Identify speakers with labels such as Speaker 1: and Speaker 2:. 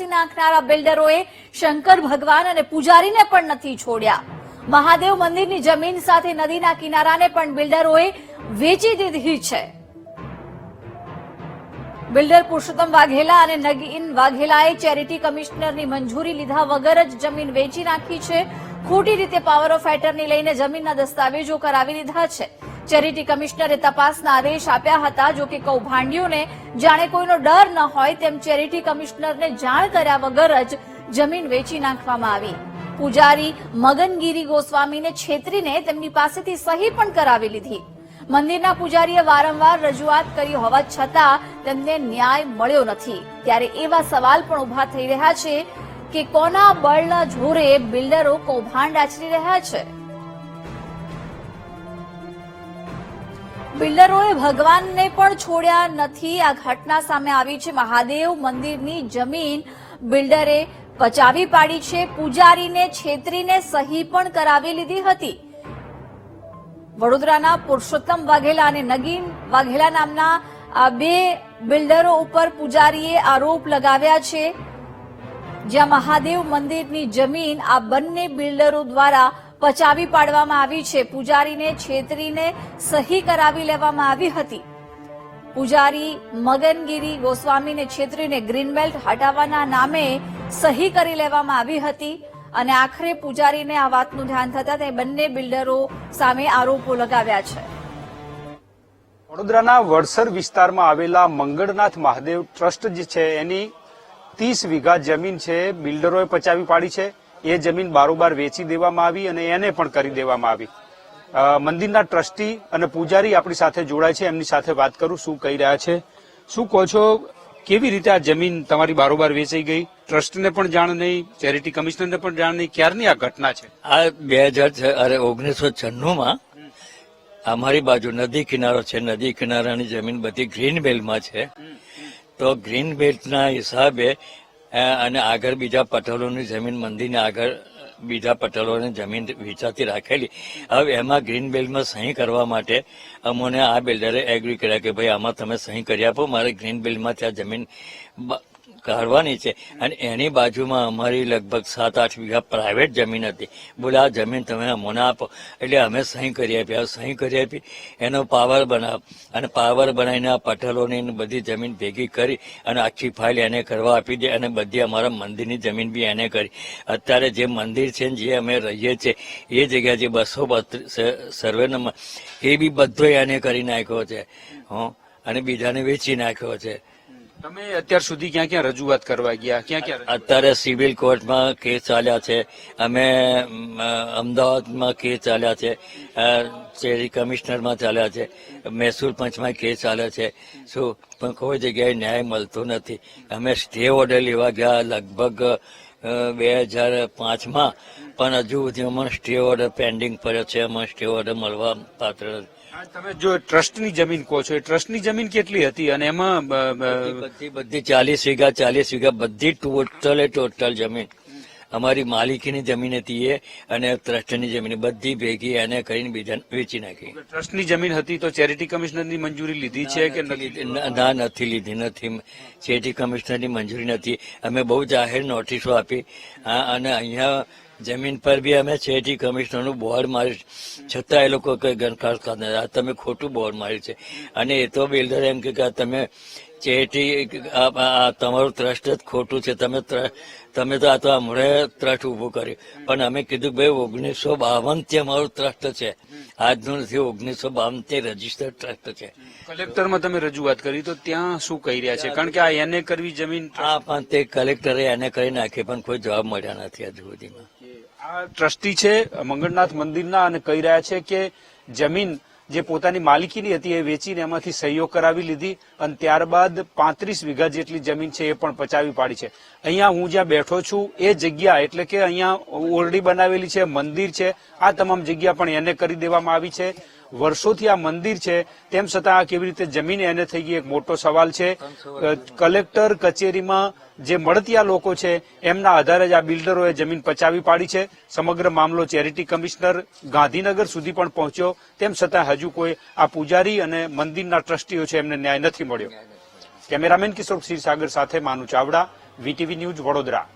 Speaker 1: ચકાસી નાખનારા બિલ્ડરોએ શંકર ભગવાન અને પૂજારીને પણ નથી છોડ્યા. મહાદેવ મંદિરની જમીન સાથે નદીના કિનારાને પણ બિલ્ડરોએ વેચી દીધી છે. બિલ્ડર પુરુષોત્તમ વાઘેલા અને નગીન વાઘેલાએ ચેરિટી કમિશનરની મંજૂરી લીધા વગર જ જમીન વેચી નાખી છે. ખોટી રીતે પાવર ઓફ એટર્ની લઈને જમીનના દસ્તાવેજો કરાવી લીધા છે. ચેરિટી કમિશનરે તપાસના આદેશ આપ્યા હતા. જો કે કૌભાંડીઓને જાણે કોઈનો ડર ન હોય તેમ ચેરિટી કમિશનરને જાણ કર્યા વગર જ જમીન વેચી નાખવામાં આવી. પૂજારી મગનગીરી ગોસ્વામીને છેતરીને તેમની પાસેથી સહી પણ કરાવી લીધી. મંદિરના પૂજારીએ વારંવાર રજૂઆત કરી હોવા છતાં તેમને ન્યાય મળ્યો નથી. ત્યારે એવા સવાલ પણ ઊભા થઈ રહ્યા છે કે કોના બળના જોરે બિલ્ડરો કૌભાંડ આચરી રહ્યા છે? બિલ્ડરોએ ભગવાનને પણ છોડ્યા નથી. આ ઘટના સામે આવી છે મહાદેવ મંદિરની જમીન. બિલ્ડરે પચાવી પાડી છે, પૂજારીને છેતરીને સહી પણ કરાવી લીધી હતી. વડોદરાના પુરુષોત્તમ વાઘેલા અને નગીન વાઘેલા નામના આ બે બિલ્ડરો ઉપર પૂજારીએ આરોપ લગાવ્યા છે. જ્યાં મહાદેવ મંદિરની જમીન, આ બંને બિલ્ડરો દ્વારા પચાવી પાડવામાં આવી છે. પૂજારીને છેતરીને સહી કરાવી લેવામાં આવી હતી. પૂજારી મગનગીરી ગોસ્વામીને છેતરીને ગ્રીન બેલ્ટ હટાવવાના નામે સહી કરી લેવામાં આવી હતી અને આખરે પૂજારીને આ વાતનું ધ્યાન થતા તે બંને બિલ્ડરો સામે આરોપો લગાવ્યા છે.
Speaker 2: વડોદરાના વડસર વિસ્તારમાં આવેલા મંગળનાથ મહાદેવ ટ્રસ્ટ જે છે એની ત્રીસ વીઘા જમીન છે, બિલ્ડરોએ પચાવી પાડી છે. એ જમીન બારોબાર વેચી દેવામાં આવી અને એને પણ કરી દેવામાં આવી. મંદિરના ટ્રસ્ટી અને પૂજારી આપણી સાથે જોડાય છે. એમની સાથે વાત કરું શું કહી રહ્યા છે. શું કહો છો? કેવી રીતે આ જમીન તમારી બારોબાર વેચાઈ ગઈ? ટ્રસ્ટને પણ જાણ નહીં ચેરિટી કમિશનરને પણ જાણ નહીં. ક્યારની આ ઘટના છે?
Speaker 3: આ બે હજાર અરે ઓગણીસો છન્નુંમાં અમારી બાજુ નદી કિનારો છે. નદી કિનારાની જમીન બધી ગ્રીન બેલ્ટમાં છે. તો ગ્રીન બેલ્ટના હિસાબે અને આગળ બીજા પટેલોની જમીન મંદિરની આગળ બીજા પટેલોની જમીન વેચાતી રાખેલી. હવે એમાં ગ્રીન બેલ્ટમાં સહી કરવા માટે અમોને આ બિલ્ડરે એગ્રી કર્યા કે ભાઈ આમાં તમે સહી કરી આપો, મારે ગ્રીન બેલ્ટમાં ત્યાં જમીન કાઢવાની છે. અને એની બાજુમાં અમારી લગભગ સાત, આઠ વીઘા પ્રાઇવેટ જમીન હતી. બોલે, આ જમીન તમે અમને આપો. એટલે અમે સહી કરી આપી. આ સહી કરી આપી, એનો પાવર બનાવ. અને પાવર બનાવીને આ પટેલોની બધી જમીન ભેગી કરી અને આખી ફાઇલ એને કરવા આપી દે અને બધી અમારા મંદિરની જમીન બી એને કરી. અત્યારે જે મંદિર છે જે અમે રહીએ છીએ, એ જગ્યા જે બસો સર્વે નંબર, એ બી બધો એને કરી નાખ્યો છે. હં? અને બીજાને વેચી નાખ્યો છે.
Speaker 2: તમે અત્યાર સુધી ક્યાં ક્યાં રજૂઆત કરવા ગયા? ક્યાં ક્યાં
Speaker 3: અત્યારે સિવિલ કોર્ટમાં કેસ ચાલ્યા છે. અમે અમદાવાદમાં કેસ ચાલ્યા છે. શેરી કમિશનરમાં ચાલ્યા છે. મહેસૂલ પંચમાં કેસ ચાલે છે. શું, પણ કોઈ જગ્યાએ ન્યાય મળતો નથી. અમે સ્ટે ઓર્ડર લેવા ગયા લગભગ બે હજાર પાંચમાં. પણ હજુ સુધી અમારે સ્ટે ઓર્ડર પેન્ડિંગ પડ્યો છે. અમારે સ્ટે ઓર્ડર મળવા પાત્ર નથી.
Speaker 2: તમે જો ટ્રસ્ટની જમીન કહો છો એ ટ્રસ્ટની જમીન કેટલી હતી અને એમાં
Speaker 3: બધી બધી ચાલીસ વીઘા ચાલીસ વીઘા બધી ટોટલે ટોટલ જમીન. અમારી માલિકીની જમીન હતી એ અને ટ્રસ્ટની જમીન. બધી ભેગી એને કરીને બીજા વેચી નાખી.
Speaker 2: ટ્રસ્ટની જમીન હતી તો ચેરિટી કમિશનરની મંજૂરી લીધી છે કે
Speaker 3: ના નથી? લીધી. નથી ચેરિટી કમિશનરની મંજૂરી નથી. અમે બહુ જાહેર નોટિસો આપી. હા, અને અહીંયા જમીન પર બી અમે સિટી કમિશનરનું બોર્ડ માર્યું છતાં એ લોકો કઈ ગણકાર કરતા તમે ખોટું બોર્ડ માર્યું છે. અને એ તો બિલ્ડર એમ કે તમે ચેટી તમારું ટ્રસ્ટ જ ખોટું છે. તમે તમે તો આ તો હમણાં ટ્રસ્ટ ઉભું કર્યું. પણ અમે કીધું ભાઈ ઓગણીસો બાવનથી અમારું ટ્રસ્ટ છે. આજનું નથી ઓગણીસો બાવનથી રજીસ્ટર્ડ ટ્રસ્ટ છે.
Speaker 2: કલેક્ટરમાં તમે રજૂઆત કરી તો ત્યાં શું કહી રહ્યા છે? કારણ કે આ એને કરવી જમીન
Speaker 3: આ પણ તે કલેક્ટરે એને કરી નાખી પણ કોઈ જવાબ મળ્યા નથી હજુ સુધીમાં.
Speaker 2: આ ટ્રસ્ટી છે, મંગળનાથ મંદિરના અને કહી રહ્યા છે કે જમીન જે પોતાની માલિકીની હતી એ વેચીને એમાંથી સહીઓ કરાવી લીધી અને ત્યારબાદ પાંત્રીસ વીઘા જેટલી જમીન છે એ પણ પચાવી પાડી છે. અહીંયા હું જ્યાં બેઠો છું, એ જગ્યા એટલે કે અહીંયા ઓરડી બનાવેલી છે, મંદિર છે, આ તમામ જગ્યા પણ એને કરી દેવામાં આવી છે. વર્ષોથી આ મંદિર છે. તેમ છતાં આ કેવી રીતે જમીન એને થઈ ગઈ એક મોટો સવાલ છે. કલેક્ટર કચેરીમાં જે મળતિયા લોકો છે, એમના આધારે જ આ બિલ્ડરોએ જમીન પચાવી પાડી છે. સમગ્ર મામલો ચેરિટી કમિશનર ગાંધીનગર સુધી પણ પહોંચ્યો. તેમ છતાં હજુ કોઈ આ પૂજારી અને મંદિરના ટ્રસ્ટીઓ છે, એમને ન્યાય નથી મળ્યો. કેમેરામેન કિશોર ક્ષીરસાગર સાથે માનુ ચાવડા, વીટીવી ન્યૂઝ વડોદરા.